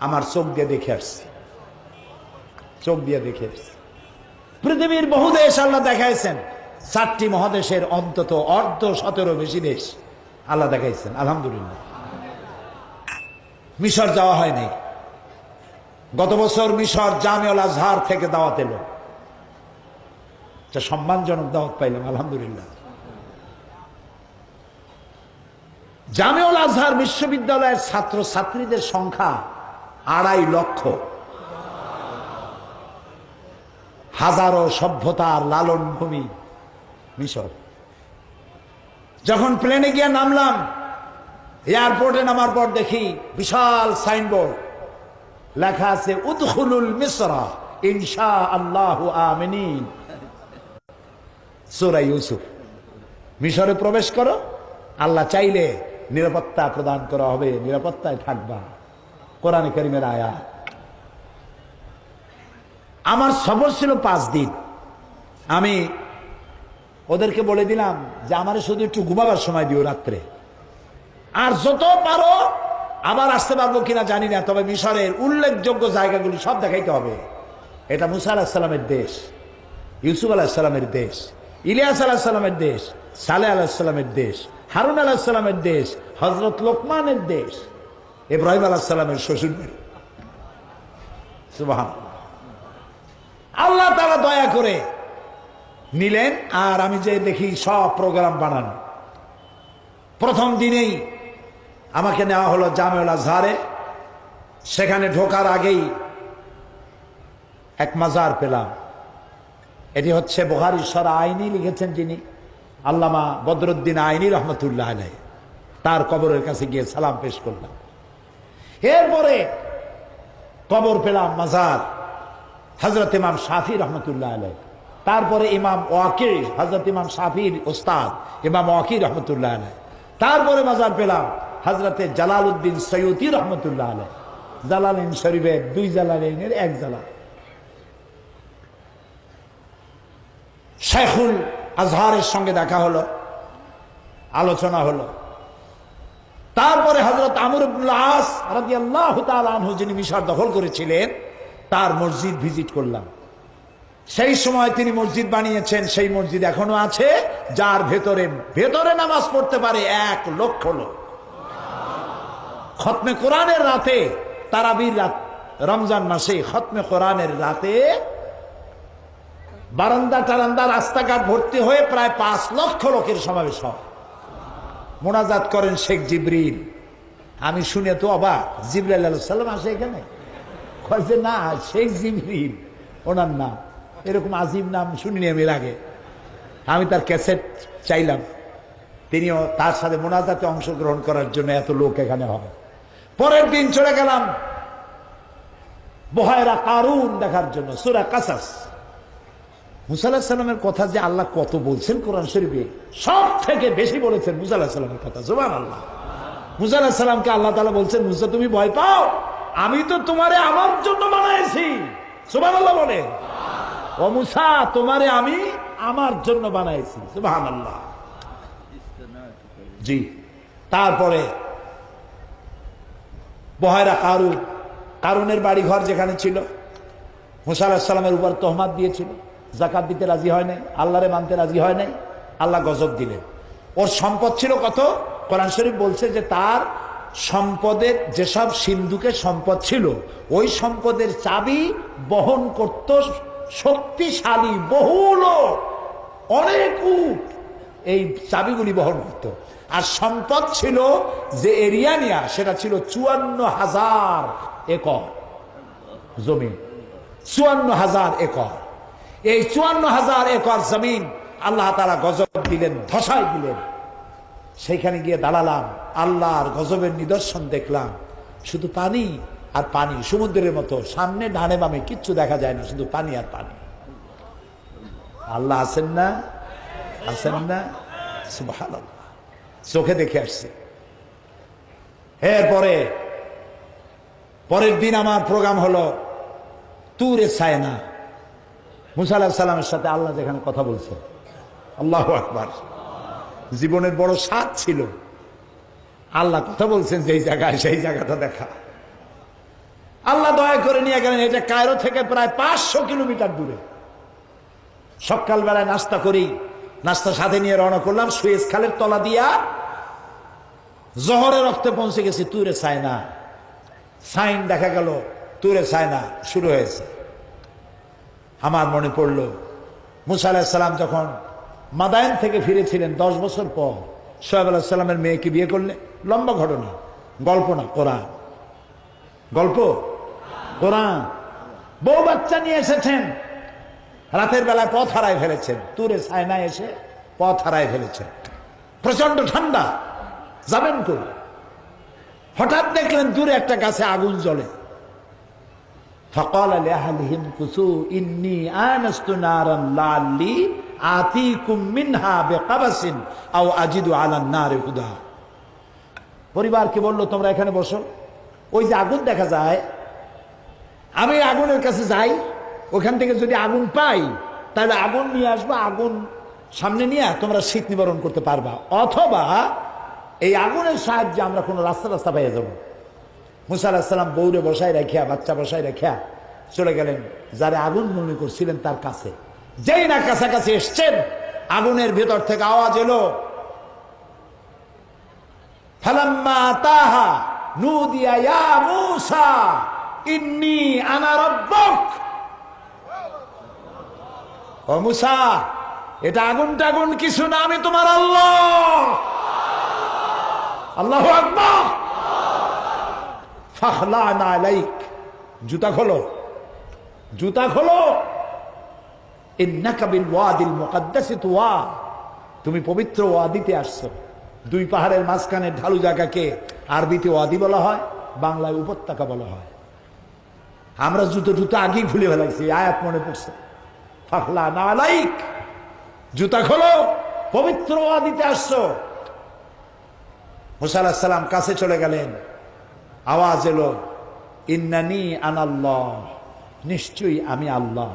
আমার চোখ দিয়ে দেখে আসছি। চোখ দিয়ে দেখে আসছি। পৃথিবীর বহু দেশ আল্লাহ দেখাইছেন। চারটি মহাদেশের অন্তত অর্ধ সতেরো বেশি দেশ আল্লাহ দেখাইছেন। আলহামদুলিল্লাহ। মিশর যাওয়া হয়নি। গত বছর মিশর জামিউল আজহার থেকে দাওয়াত এলো। সম্মানজনক দাওয়াত পাইলাম, আলহামদুলিল্লাহ। জামিউল আজহার বিশ্ববিদ্যালয়ের ছাত্র ছাত্রীদের সংখ্যা আড়াই লক্ষ। হাজারো সভ্যতার লালন ভূমি মিশর। যখন প্লেনে গিয়ে নামলাম, এয়ারপোর্টে নামার পর দেখি বিশাল সাইনবোর্ড। লেখা আছে, উদখুলুল মিসরা ইনশা আল্লাহ আমিনিন। সুরা ইউসুফ। মিশরে প্রবেশ করো, আল্লাহ চাইলে নিরাপত্তা প্রদান করা হবে, নিরাপত্তায় থাকবা। কোরআন করিমের আয়া আমার সফর ছিল পাঁচ দিন। আমি ওদেরকে বলে দিলাম যে আমার শুধু একটু ঘুমাবার সময় দিও রাত্রে। আর যত পারো আবার আসতে পারব কিনা জানি না, তবে মিশরের উল্লেখযোগ্য জায়গাগুলি সব দেখাইতে হবে। এটা মুসা আলাহিসাল্লামের দেশ, ইউসুফ আলাহিসাল্লামের দেশ, ইলিয়াস আলাহিসাল্লামের দেশ সালে আলাহিসাল্লামের দেশ, হারুন আলাহিসাল্লামের দেশ হজরত লোকমানের দেশ। ইব্রাহিম আলাহিসাল্লামের শ্বশুর বাড়ি। সুবাহ আল্লাহ তারা দয়া করে নিলেন, আর আমি যে দেখি সব প্রোগ্রাম বানানো। প্রথম দিনেই আমাকে নেওয়া হলো জামেউল আজহারে। সেখানে ঢোকার আগেই এক মাজার পেলাম। এটি হচ্ছে বোহারি সরা আইনি লিখেছেন যিনি, আল্লামা বদরুদ্দিন আইনি রহমতুল্লাহ আলাই তার কবরের কাছে গিয়ে সালাম পেশ করলাম। এরপরে কবর পেলাম মাজার হজরত ইমাম শাফি রহমতুল্লাহ আলাই তারপরে ইমাম ওয়াকির হজরত ইমাম শাফির ওস্তাদ ইমাম ওয়াকির রহমতুল্লাহ আলাই তারপরে মাজার পেলাম হজরতে জালাল উদ্দিন সৈয়দি রহমতুল্লাহ আলাই জালালিন শরীফের দুই জালালিনের এক জালাল শেখুল আজহারের সঙ্গে দেখা হলো, আলোচনা হলো। তারপরে হজরত আমর যিনি মিশর দখল করেছিলেন, তার মসজিদ ভিজিট করলাম। সেই সময় তিনি মসজিদ বানিয়েছেন, সেই মসজিদ এখনও আছে, যার ভেতরে ভেতরে নামাজ পড়তে পারে এক লক্ষ লোক। খতমে কোরআনের রাতে, তারাবির রাত, রমজান মাসে খতমে কোরআনের রাতে বারান্দা টারান্দা রাস্তাঘাট ভর্তি হয়ে প্রায় পাঁচ লক্ষ লোকের সমাবেশ হয়। মোনাজাত করেন শেখ জিবরিল। আমি শুনে তো অবাক জিবরাল সাল্লাম আসে এখানে? যে, না, শেখ জিবরিল, ওনার নাম। এরকম আজিম নাম শুনিনি আমি আগে। আমি তার ক্যাসেট চাইলাম। তিনিও তার সাথে মোনাজাতে অংশগ্রহণ করার জন্য এত লোক এখানে হবে। পরের দিন চলে গেলাম। বহায়রা কারুন দেখার জন্য, সুরা কাসাস। মুসাল্লাহ কথা যে আল্লাহ কত বলছেন কোরআন শরীফে, সব থেকে বেশি বলেছেন মুসাল্লাহ কথা। জোবান আল্লাহ মুসাল্লাহ আল্লাহ তালা বলছেন, মুসা, তুমি ভয় পাও? আমি তো তোমারে আমার জন্য বানাইছি। সুবান আল্লাহ বলে ও মুসা, তোমারে আমি আমার জন্য বানাইছি। সুবাহান আল্লাহ জি। তারপরে বহায়রা কারুন, কারুনের বাড়ি ঘর যেখানে ছিল, মুসা আলাহ সাল্লামের উপর তহমাত দিয়েছিল। জাকাত দিতে রাজি হয় নাই, আল্লাহরে মানতে রাজি হয় নাই, আল্লাহ গজব দিলেন। ওর সম্পদ ছিল কত? কোরআন শরীফ বলছে যে তার সম্পদের যেসব সিন্ধুকে সম্পদ ছিল, ওই সম্পদের চাবি বহন করত শক্তিশালী বহু লোক। অনেক উট এই চাবিগুলি বহন করত। আর সম্পদ ছিল যে এরিয়া নিয়া, সেটা ছিল চুয়ান্ন হাজার একর জমি। চুয়ান্ন হাজার একর। এই চুয়ান্ন হাজার একর জমিন আল্লাহ তারা গজব দিলেন ধসাই দিলেন। সেইখানে গিয়ে দাঁড়ালাম, আল্লাহর গজবের নিদর্শন দেখলাম। শুধু পানি আর পানি, সমুদ্রের মতো। সামনে ডানে বামে কিচ্ছু দেখা যায় না, শুধু পানি আর পানি। আল্লাহ আছেন না? আছেন না? সুবহানাল্লাহ। চোখে দেখে আসছে। এরপরে, পরের দিন আমার প্রোগ্রাম হলো তুরে সায়না মুসা সাথে আল্লাহ যেখানে কথা বলছে। আল্লাহ আকবার। জীবনের বড় স্বাদ ছিল। আল্লাহ কথা বলছেন, যেই জায়গায়, সেই জায়গাটা দেখা। আল্লাহ দয়া করে নিয়ে গেলেন এটা কায়রো থেকে প্রায় পাঁচশো কিলোমিটার দূরে। সকালবেলায় নাস্তা করি, নাস্তা সাথে নিয়ে রওনা করলাম সুয়েজ খালের তলা দিয়া জহরের রক্তে পৌঁছে গেছি তুরে সাইনা সাইন দেখা গেল তুরে সাইনা শুরু হয়েছে। আমার মনে পড়ল, মুসা আলাহিসাল্লাম যখন মাদায়ন থেকে ফিরেছিলেন দশ বছর পর, সোহেব আলাহিসাল্লামের মেয়েকে বিয়ে করলে, লম্বা ঘটনা, গল্প না, কোরআন। গল্প? কোরআন। বউ বাচ্চা নিয়ে এসেছেন, রাতের বেলায় পথ হারায় ফেলেছেন, তুরে সায়নায় এসে পথ হারায় ফেলেছেন। প্রচণ্ড ঠান্ডা, যাবেন কই? হঠাৎ দেখলেন দূরে একটা গাছে আগুন জ্বলে। فقال لأهلهم كثوا إني آنست نارا لعلي آتيكم منها بقبس أو أجد على النار هدى পরিবারকে বললো তোমরা এখানে বসো ওই যে আগুন দেখা যায় আমি আগুনের কাছে যাই ওখান থেকে যদি আগুন পাই তাহলে আগুন নিয়ে আসবো আগুন সামনে নিয়ে তোমরা শীত নিবারণ করতে পারবা অথবা এই আগুনের সাহায্যে আমরা কোনো রাস্তা রাস্তা পেয়ে যাবো মুসা আলাহিসাল্লাম বৌরে বসায় রেখা বাচ্চা বসায় রেখা চলে গেলেন। যারা আগুন মনে করছিলেন তার কাছে। যেই না কাছাকাছি এসছেন, আগুনের ভেতর থেকে আওয়াজ এলো। ফালাম্মা তাহা নুদিয়া ইয়া ইন্নি আনা ও মুসা, এটা আগুন টাগুন কিছু না, আমি তোমার আল্লাহ। আল্লাহ আকবার। আলাইক। জুতা খোলো। জুতা খোলো। তুয়া। তুমি পবিত্র ওয়াদিতে আসছো। দুই পাহাড়ের মাঝখানে ঢালু জায়গাকে আরবিতে ওয়াদি বলা হয়, বাংলায় উপত্যকা বলা হয়। আমরা জুতো জুতো আগেই খুলে ফেলাইছি আয়াত মনে পড়ছে। ফাখলা না আলাইক। জুতা খোলো। পবিত্র ওয়াদিতে আসছো। আলাহিস সালাম কাছে চলে গেলেন। আওয়াজ এলো, ইন্নানি আনাল্লাহ নিশ্চয়ই আমি আল্লাহ।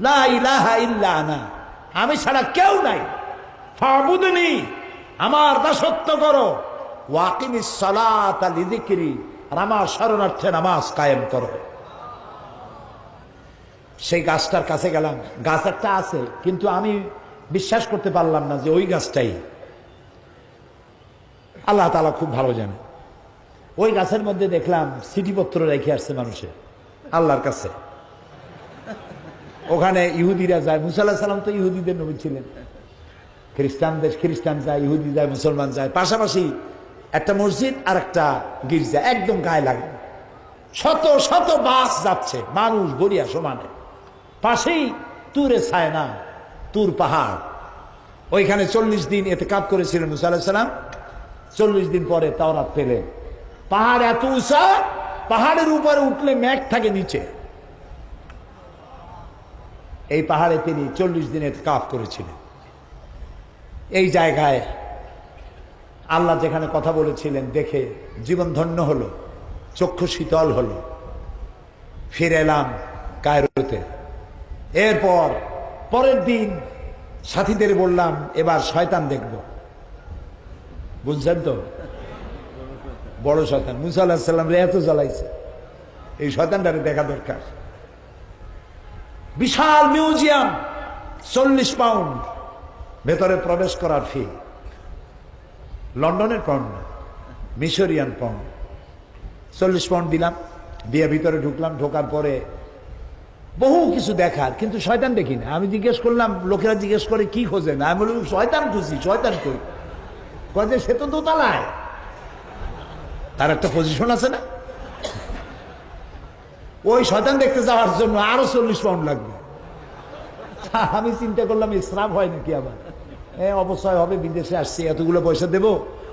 লা ইলাহা ইল্লা আনা। আমি ছাড়া কেউ নাই। ফাবুদনি। আমার দাসত্ব করো। ওয়াকিমিস সালাত লিযিকরি। আর আমার শরণার্থে নামাজ কায়েম করো। সেই গাছটার কাছে গেলাম। গাছ একটা আছে, কিন্তু আমি বিশ্বাস করতে পারলাম না যে ওই গাছটাই। আল্লাহ তাআলা খুব ভালো জানে। ওই গাছের মধ্যে দেখলাম চিঠিপত্র রেখে আসছে মানুষে। আল্লাহর কাছে। ওখানে ইহুদিরা যায়। মুসাল্লাহ সাল্লাম তো ইহুদিদের নবী ছিলেন। খ্রিস্টান দেশ খ্রিস্টান যায়, ইহুদি যায়, মুসলমান যায়। পাশাপাশি একটা মসজিদ আর একটা গির্জা, একদম গায়ে লাগে। শত শত বাস যাচ্ছে। মানুষ গড়িয়া সমানে। পাশেই তুরে ছায় না তুর পাহাড়। ওইখানে চল্লিশ দিন এতে কাপ করেছিলেন মুসা সাল্লাম চল্লিশ দিন পরে তাওরাত পেলেন। পাহাড় এত উঁচা, পাহাড়ের উপরে উঠলে মেঘ থাকে নিচে। এই পাহাড়ে তিনি চল্লিশ দিনের কাফ করেছিলেন। এই জায়গায় আল্লাহ যেখানে কথা বলেছিলেন, দেখে জীবন ধন্য হলো, চক্ষু শীতল হলো। ফিরে এলাম কায়রোতে। এরপর পরের দিন সাথীদের বললাম, এবার শয়তান দেখব। বুঝছেন তো? বড় শয়তান। মুসা আল্লাহ সাল্লাম রে এত জ্বালাইছে। এই শয়তানটারে দেখা দরকার। বিশাল মিউজিয়াম, চল্লিশ পাউন্ড। ভেতরে প্রবেশ করার ফি লন্ডনের পাউন্ড না, মিশরিয়ান পাউন্ড চল্লিশ পাউন্ড দিলাম, দিয়ে ভিতরে ঢুকলাম, ঢোকার পরে বহু কিছু দেখার, কিন্তু শয়তান দেখি না। আমি জিজ্ঞেস করলাম, লোকেরা জিজ্ঞেস করে, কি খোঁজে না আমি বললাম, শয়তান খুঁজি, শয়তান কই? কয় যে, সে তো দোতলায়। তার একটা পজিশন আছে না? ওই শয়তান দেখতে যাওয়ার জন্য আরও চল্লিশ পাউন্ড লাগবে। আমি চিন্তা করলাম স্রাব হয় নাকি আবার? হ্যাঁ অবশ্যই হবে, বিদেশে আসছে, এতগুলো পয়সা দেব।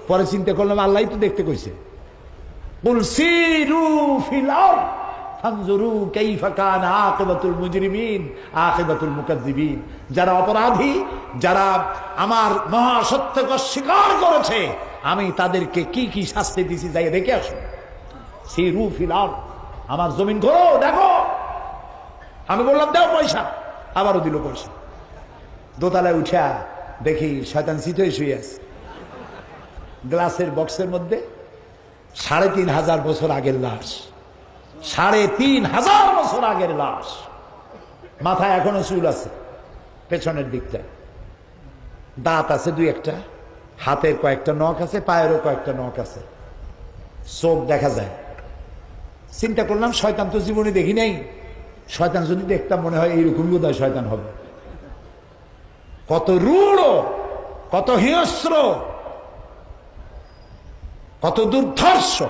পরে চিন্তা করলাম, আল্লাহ তো দেখতে কইছে। যারা অপরাধী, যারা আমার মহাসত্যকে অস্বীকার করেছে আমি তাদেরকে কি কি শাস্তি দিছি যাই দেখে আসো। সিরু ফিলার আমার জমিন ঘোরো দেখো। আমি বললাম, দাও পয়সা। আবারও দিল পয়সা। দোতলায় উঠা দেখি শয়তান শীত হয়ে শুয়ে আছে। গ্লাসের বক্সের মধ্যে সাড়ে তিন হাজার বছর আগের লাশ। সাড়ে তিন হাজার বছর আগের লাশ। মাথায় এখনও চুল আছে, পেছনের দিকটা দাঁত আছে দুই একটা। হাতের কয়েকটা নখ আছে, পায়েরও কয়েকটা নখ আছে। চোখ দেখা যায়। চিন্তা করলাম, শয়তান তো জীবনে দেখি নাই। শয়তান যদি দেখতাম, মনে হয় এইরকম বোধ শয়তান হবে। কত রূঢ়, কত হিংস্র, কত দুর্ধর্ষ।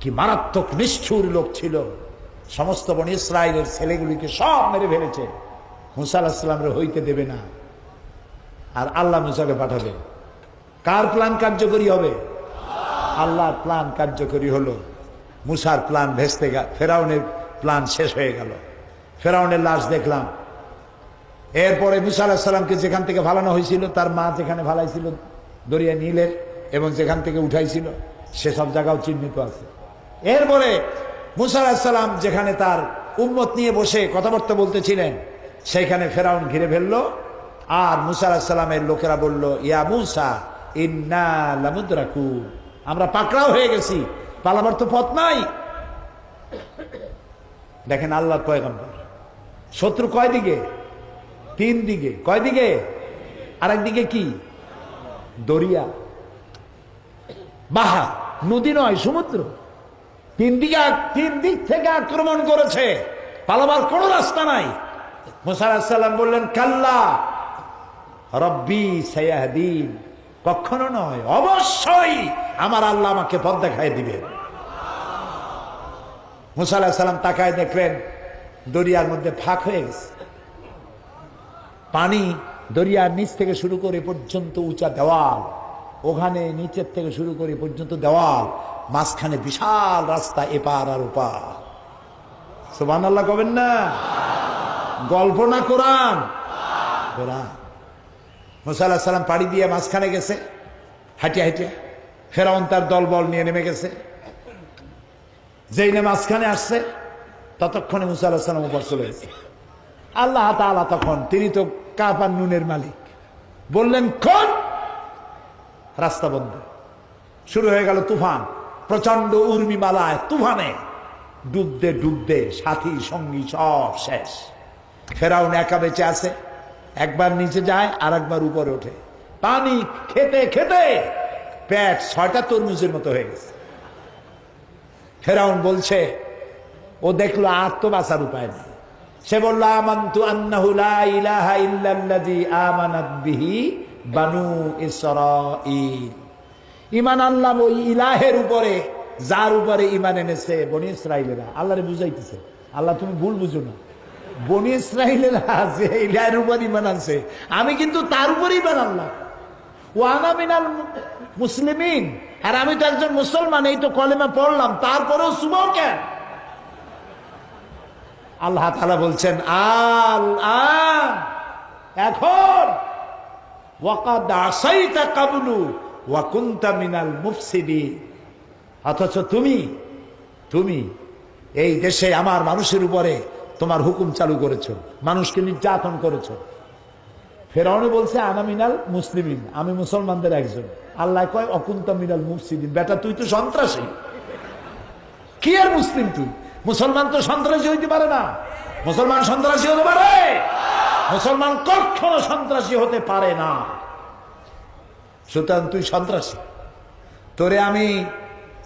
কি মারাত্মক নিষ্ঠুর লোক ছিল। সমস্ত বনি ইসরায়েলের ছেলেগুলিকে সব মেরে ফেলেছে। মুসা আলাহিসাল্লামরে হইতে দেবে না। আর আল্লাহ মুসাকে পাঠাবে। কার প্ল্যান কার্যকরী হবে? আল্লাহর প্ল্যান কার্যকরী হলো। মুসার প্ল্যান ভেস্তে গেল, ফেরাউনের প্ল্যান শেষ হয়ে গেল। ফেরাউনের লাশ দেখলাম। এরপরে মুসা আলাহিসাল্লামকে যেখান থেকে ফালানো হয়েছিল, তার মা যেখানে ফালাইছিল, দরিয়া নীলের এবং যেখান থেকে উঠাইছিল সেসব জায়গাও চিহ্নিত আছে। এরপরে মুসা আলাহিসাল্লাম যেখানে তার উম্মত নিয়ে বসে কথাবার্তা বলতেছিলেন সেইখানে ফেরাউন ঘিরে ফেলল। আর মুসা আলাহিসাল্লামের লোকেরা বলল, ইয়া মুসা আমরা পাকড়াও হয়ে গেছি, পালাবার তো পথ নাই। দেখেন আল্লাহ পয়গম্বর, শত্রু কয় দিকে? তিন দিকে। কয় দিকে? আরেক দিকে কি? দরিয়া। বাহা, নদী নয়, সমুদ্র। তিন দিকে তিন দিক থেকে আক্রমণ করেছে। পালাবার কোনো রাস্তা নাই। মুসারাম বললেন, কাল্লা, রব্বি সায়াহদিন। কখনো নয়, অবশ্যই আমার আল্লাহ আমাকে পথ দেখায় দিবে। মুসা তাকায় দেখলেন, দরিয়ার মধ্যে ফাঁক হয়ে গেছে। পানি দরিয়ার নিচ থেকে শুরু করে পর্যন্ত উঁচা দেওয়াল, ওখানে নিচের থেকে শুরু করে পর্যন্ত দেওয়াল, মাঝখানে বিশাল রাস্তা এপার আর ওপার। সোবান আল্লাহ কবেন না? গল্প না কোরআন? কোরআন। মুসা আল্লাহ সাল্লাম পাড়ি দিয়ে মাঝখানে গেছে। হাঁটিয়া হাঁটিয়া ফেরাউন তার দলবল নিয়ে নেমে গেছে। যেই না মাঝখানে আসছে, ততক্ষণে মুসা আল্লাহ সাল্লাম উপর চলে গেছে। আল্লাহ তাআলা তখন, তিনি তো কাপার নুনের মালিক। বললেন কোন রাস্তা বন্ধ। শুরু হয়ে গেল তুফান। প্রচণ্ড উর্মিমালায় তুফানে। ডুবতে ডুবতে সাথী সঙ্গী সব শেষ। ফেরাউন একা বেঁচে আছে। একবার নিচে যায় আর একবার উপরে ওঠে। পানি খেতে খেতে পেট ছয়টা তরমুজের মতো হয়ে গেছে। ফেরাউন বলছে, ও দেখল আর তো বাঁচার উপায় নেই। সে বলল, আমান্তু আন্নাহু বানু ঈমান আনলাম ওই ইলাহের উপরে, যার উপরে ইমান এনেছে বনি ইসরাইলেরা আল্লাহরে বুঝাইতেছে। আল্লাহ তুমি ভুল বুঝো না। বনি ইসরাইলেরা যে ইলাহের উপর আনছে। আমি কিন্তু তার উপর ঈমান আনলাম। ওয়ানা মিনাল মুসলিমিন। আর আমি তো একজন মুসলমান, এই তো কলেমা পড়লাম, তারপরেও শুভ কেন আল্লাহ তালা বলছেন, আল এখন। মিনাল মুফসিদি অথচ তুমি তুমি এই দেশে আমার মানুষের উপরে তোমার হুকুম চালু করেছ, মানুষকে নির্যাতন করেছ। ফেরাউনে বলছে, আনা মিনাল মুসলিমিন, আমি মুসলমানদের একজন। আল্লাহ কয়, অকুন্ত মিনাল মুফসিদিন, বেটা তুই তো সন্ত্রাসী। কি আর মুসলিম তুই? মুসলমান তো সন্ত্রাসী হইতে পারে না। মুসলমান সন্ত্রাসী হতে পারে? মুসলমান কখনো সন্ত্রাসী হতে পারে না। সুতরাং তুই সন্ত্রাসী। তোরে আমি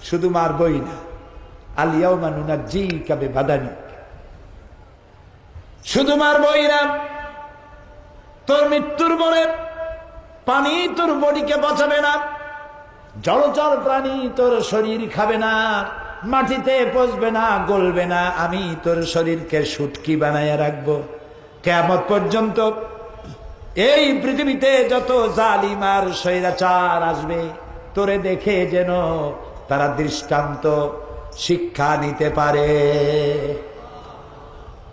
শুধু মারবই না। আলিয়াও মানুনা জি কাবে বাদানি শুধু মারবই না, তোর মৃত্যুর পরে পানি তোর বডিকে বাঁচাবে না, জলচর প্রাণী তোর শরীর খাবে না, মাটিতে পচবে না, গলবে না, আমি তোর শরীরকে সুটকি বানাইয়া রাখব। কেমন পর্যন্ত এই পৃথিবীতে যত জালিমার স্বৈরাচার আসবে, তোরে দেখে যেন তারা দৃষ্টান্ত শিক্ষা নিতে পারে।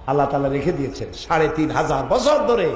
আল্লাহ তালা রেখে দিয়েছেন সাড়ে তিন হাজার বছর ধরে